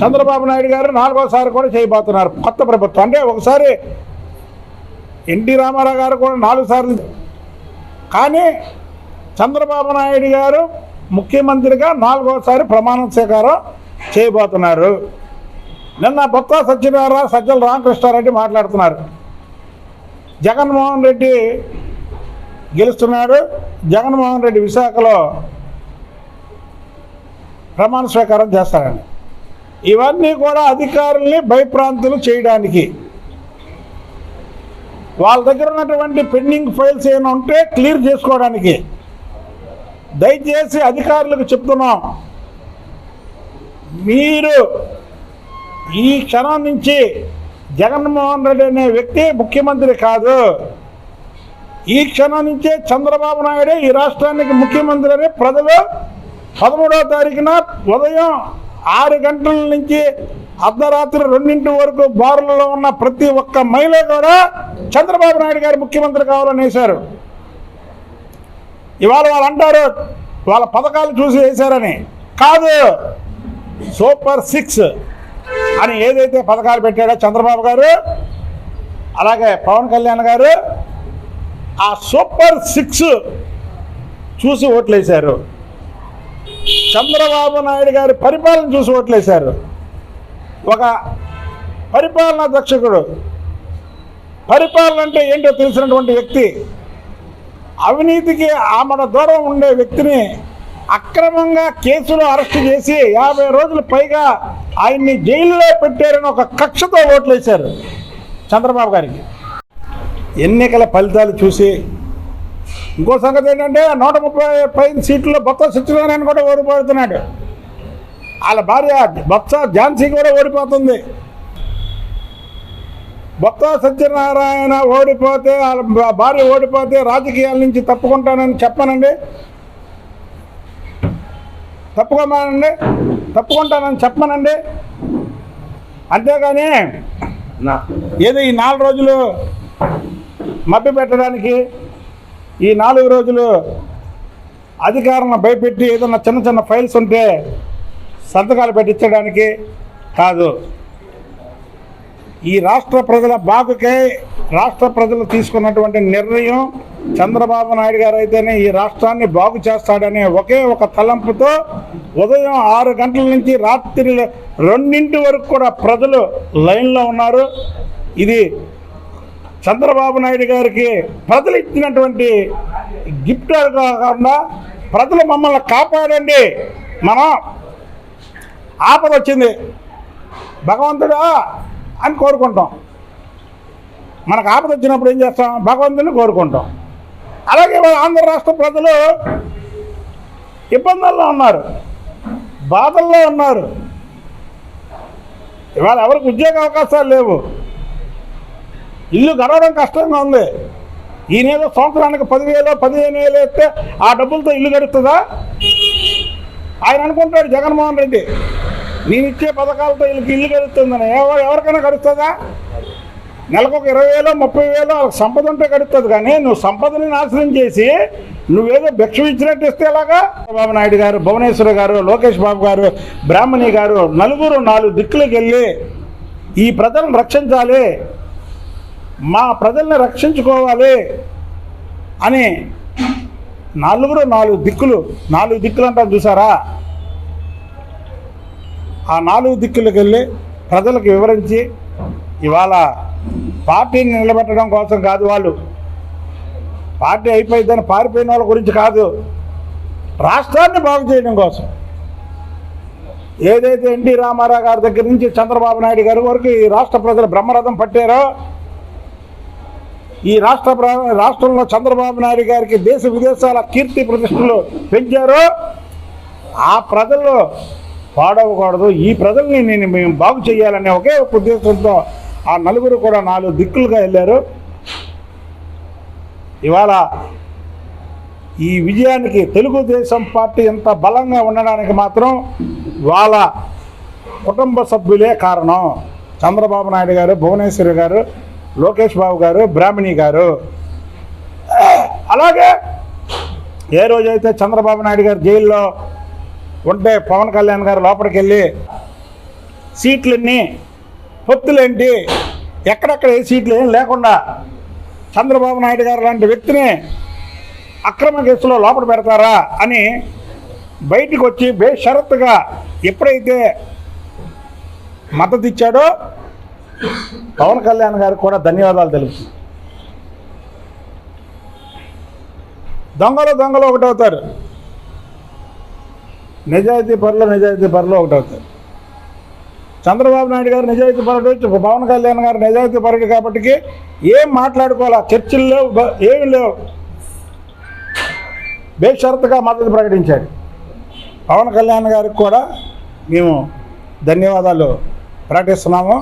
చంద్రబాబు నాయుడు గారు నాలుగోసారి కూడా చేయబోతున్నారు. కొత్త ప్రభుత్వం. అంటే ఒకసారి ఎన్టీ రామారావు గారు కూడా నాలుగు సార్లు కానీ చంద్రబాబు నాయుడు గారు ముఖ్యమంత్రిగా నాలుగోసారి ప్రమాణ స్వీకారం చేయబోతున్నారు. నిన్న బొత్స సత్యనారాయణ సజ్జల రామకృష్ణారెడ్డి మాట్లాడుతున్నారు. జగన్మోహన్ రెడ్డి గెలుస్తున్నాడు. జగన్మోహన్ రెడ్డి విశాఖలో ప్రమాణ స్వీకారం చేస్తారని. ఇవన్నీ కూడా అధికారుల్ని భయప్రాంతులు చేయడానికి. వాళ్ళ దగ్గర ఉన్నటువంటి పెండింగ్ ఫైల్స్ ఏమైనా ఉంటే క్లియర్ చేసుకోవడానికి. దయచేసి అధికారులకు చెప్తున్నాం. మీరు ఈ క్షణం నుంచి జగన్మోహన్ రెడ్డి అనే వ్యక్తి ముఖ్యమంత్రి కాదు. ఈ క్షణం నుంచే చంద్రబాబు నాయుడు ఈ రాష్ట్రానికి ముఖ్యమంత్రి అని ప్రజలు పదమూడవ తారీఖున ఉదయం ఆరు గంటల నుంచి అర్ధరాత్రి రెండింటి వరకు బారులలో ఉన్న ప్రతి ఒక్క మహిళ కూడా చంద్రబాబు నాయుడు గారు ముఖ్యమంత్రి కావాలని వేశారు. ఇవాళ వాళ్ళు అంటారు వాళ్ళ పథకాలు చూసి వేశారని. కాదు సూపర్ సిక్స్ అని ఏదైతే పథకాలు పెట్టాడో చంద్రబాబు గారు అలాగే పవన్ కళ్యాణ్ గారు ఆ సూపర్ సిక్స్ చూసి ఓట్లేశారు. చంద్రబాబు నాయుడు గారి పరిపాలన చూసి ఓట్లేశారు. ఒక పరిపాలనా దక్షకుడు పరిపాలన అంటే ఏంటో తెలిసినటువంటి వ్యక్తి. అవినీతికి ఆమెడ దూరం ఉండే వ్యక్తిని అక్రమంగా కేసులు అరెస్ట్ చేసి యాభై రోజులు పైగా ఆయన్ని జైల్లో పెట్టారని ఒక కక్షతో ఓట్లేశారు చంద్రబాబు గారికి. ఎన్నికల ఫలితాలు చూసి ఇంకో సంగతి ఏంటంటే నూట ముప్పై పైన సీట్లలో బొత్స సత్యనారాయణ కూడా ఓడిపోతున్నాడు. వాళ్ళ భార్య బొత్స ఝాన్సీ కూడా ఓడిపోతుంది. బొత్స సత్యనారాయణ ఓడిపోతే వాళ్ళ భార్య ఓడిపోతే రాజకీయాల నుంచి తప్పుకుంటానని చెప్పనండి. తప్పుకోమానండి. తప్పుకుంటానని చెప్పమనండి అంతేగాని ఏదో ఈ నాలుగు రోజులు మభ్య పెట్టడానికి ఈ నాలుగు రోజులు అధికారులను భయపెట్టి ఏదైనా చిన్న చిన్న ఫైల్స్ ఉంటే సంతకాలు పెట్టించడానికి కాదు. ఈ రాష్ట్ర ప్రజల బాగుకై రాష్ట్ర ప్రజలు తీసుకున్నటువంటి నిర్ణయం చంద్రబాబు నాయుడు గారు అయితేనే ఈ రాష్ట్రాన్ని బాగు చేస్తాడనే ఒకే ఒక తలంపుతో ఉదయం ఆరు గంటల నుంచి రాత్రి రెండింటి వరకు కూడా ప్రజలు లైన్లో ఉన్నారు. ఇది చంద్రబాబు నాయుడు గారికి ప్రజలు ఇచ్చినటువంటి గిఫ్ట్ కాకుండా ప్రజలు మమ్మల్ని కాపాడండి. మనం ఆపద వచ్చింది. భగవంతుడా అని కోరుకుంటాం. మనకు ఆపద వచ్చినప్పుడు ఏం చేస్తాం? భగవంతుని కోరుకుంటాం. అలాగే ఆంధ్ర రాష్ట్ర ప్రజలు ఇబ్బందుల్లో ఉన్నారు. బాధల్లో ఉన్నారు. ఇవాళ ఎవరికి ఉద్యోగ అవకాశాలు లేవు. ఇల్లు గడవడం కష్టంగా ఉంది. ఈయనేదో సంవత్సరానికి పదివేలు పదిహేను వేలు వేస్తే ఆ డబ్బులతో ఇల్లు గడుస్తుందా ఆయన అనుకుంటాడు జగన్మోహన్ రెడ్డి నేను ఇచ్చే పథకాలతో వీళ్ళకి ఇల్లు గడుతుందని ఎవరు ఎవరికైనా గడుస్తుందా నెలకు ఒక ఇరవై వేలు ముప్పై వేలు వాళ్ళకి సంపద ఉంటే గడుస్తుంది కానీ నువ్వు సంపదని నాశనం చేసి నువ్వేదో భిక్ష ఇచ్చినట్టు ఇస్తే ఎలాగా? చంద్రబాబు నాయుడు గారు భువనేశ్వర్ గారు లోకేష్ బాబు గారు బ్రాహ్మణి గారు నలుగురు నాలుగు దిక్కులకు వెళ్ళి ఈ ప్రజలను రక్షించాలి. మా ప్రజల్ని రక్షించుకోవాలి అని నలుగురు నాలుగు దిక్కులు నాలుగు దిక్కులు అంటారు చూసారా? ఆ నాలుగు దిక్కులకు వెళ్ళి ప్రజలకు వివరించి ఇవాళ పార్టీని నిలబెట్టడం కోసం కాదు వాళ్ళు. పార్టీ అయిపోయిందని పారిపోయిన వాళ్ళ గురించి కాదు. రాష్ట్రాన్ని బాగు చేయడం కోసం. ఏదైతే ఎన్టీ రామారావు గారి దగ్గర నుంచి చంద్రబాబు నాయుడు గారి వరకు ఈ రాష్ట్ర ప్రజలు బ్రహ్మరథం పట్టారో ఈ రాష్ట్ర ప్ర- రాష్ట్రంలో చంద్రబాబు నాయుడు గారికి దేశ విదేశాల కీర్తి ప్రతిష్టలు పెంచారో ఆ ప్రజలు పాడవకూడదు. ఈ ప్రజల్ని నేను మేము బాగు చేయాలనే ఒకే ఒక ఉద్దేశంతో ఆ నలుగురు కూడా నాలుగు దిక్కులుగా వెళ్ళారు. ఇవాళ ఈ విజయానికి తెలుగుదేశం పార్టీ ఎంత బలంగా ఉండడానికి మాత్రం వాళ్ళ కుటుంబ సభ్యులే కారణం. చంద్రబాబు నాయుడు గారు భువనేశ్వరి గారు లోకేష్ బాబు గారు బ్రాహ్మణి గారు. అలాగే ఏ రోజైతే చంద్రబాబు నాయుడు గారు జైల్లో ఉంటే పవన్ కళ్యాణ్ గారు లోపలికి వెళ్ళి సీట్లన్నీ పొత్తులేంటి? ఎక్కడెక్కడ ఏ సీట్లు ఏం లేకుండా చంద్రబాబు నాయుడు గారు లాంటి వ్యక్తిని అక్రమ కేసులో లోపల పెడతారా అని బయటికి వచ్చి బేషరత్తుగా ఎప్పుడైతే మద్దతు ఇచ్చాడో పవన్ కళ్యాణ్ గారికి కూడా ధన్యవాదాలు తెలుపు దొంగలు దొంగలు ఒకటవుతారు నిజాయితీ పరులు నిజాయితీ పరులు ఒకటవుతారు చంద్రబాబు నాయుడు గారు నిజాయితీ పరుడు పవన్ కళ్యాణ్ గారు నిజాయితీ పరుడు కాబట్టి ఏం మాట్లాడుకోవాలా? చర్చలు లేవు ఏమి లేవు. బేషరతుగా మద్దతు ప్రకటించాడు. పవన్ కళ్యాణ్ గారికి కూడా మేము ధన్యవాదాలు ప్రకటిస్తున్నాము.